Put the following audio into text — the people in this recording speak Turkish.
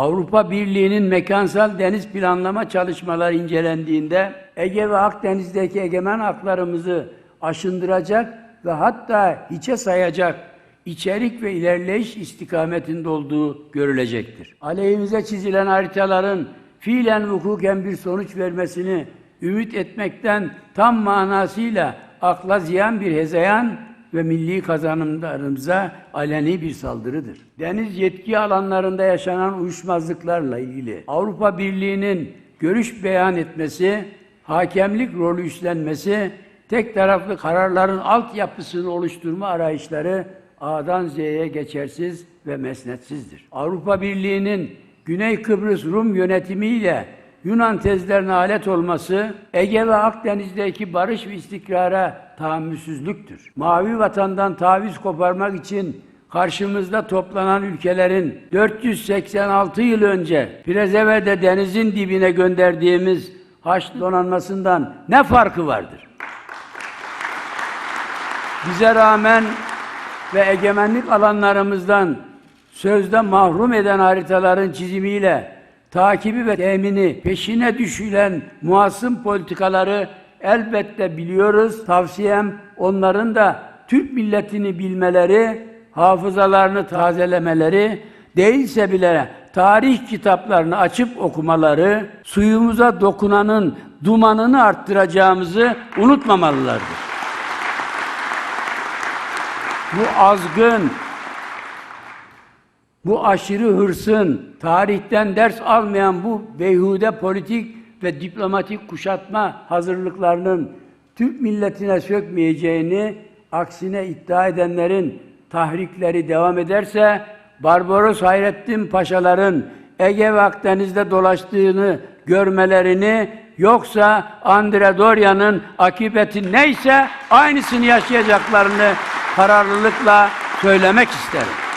Avrupa Birliği'nin mekansal deniz planlama çalışmaları incelendiğinde Ege ve Akdeniz'deki egemen haklarımızı aşındıracak ve hatta hiçe sayacak içerik ve ilerleyiş istikametinde olduğu görülecektir. Aleyhimize çizilen haritaların fiilen hukuken bir sonuç vermesini ümit etmekten tam manasıyla akla ziyan bir hezeyan ve milli kazanımlarımıza aleni bir saldırıdır. Deniz yetki alanlarında yaşanan uyuşmazlıklarla ilgili Avrupa Birliği'nin görüş beyan etmesi, hakemlik rolü üstlenmesi, tek taraflı kararların altyapısını oluşturma arayışları A'dan Z'ye geçersiz ve mesnetsizdir. Avrupa Birliği'nin Güney Kıbrıs Rum yönetimiyle Yunan tezlerine alet olması, Ege ve Akdeniz'deki barış ve istikrara tahammülsüzlüktür. Mavi vatandan taviz koparmak için karşımızda toplanan ülkelerin 486 yıl önce Prezeve'de denizin dibine gönderdiğimiz Haçlı donanmasından ne farkı vardır? Bize rağmen ve egemenlik alanlarımızdan sözde mahrum eden haritaların çizimiyle takibi ve temini peşine düşülen muasım politikaları elbette biliyoruz. Tavsiyem onların da Türk milletini bilmeleri, hafızalarını tazelemeleri, değilse bile tarih kitaplarını açıp okumaları, suyumuza dokunanın dumanını arttıracağımızı unutmamalılardır. Bu azgın, bu aşırı hırsın, tarihten ders almayan bu beyhude politik ve diplomatik kuşatma hazırlıklarının Türk milletine sökmeyeceğini, aksine iddia edenlerin tahrikleri devam ederse, Barbaros Hayrettin Paşaların Ege ve Akdeniz'de dolaştığını görmelerini, yoksa Andre Dorya'nın akıbeti neyse aynısını yaşayacaklarını kararlılıkla söylemek isterim.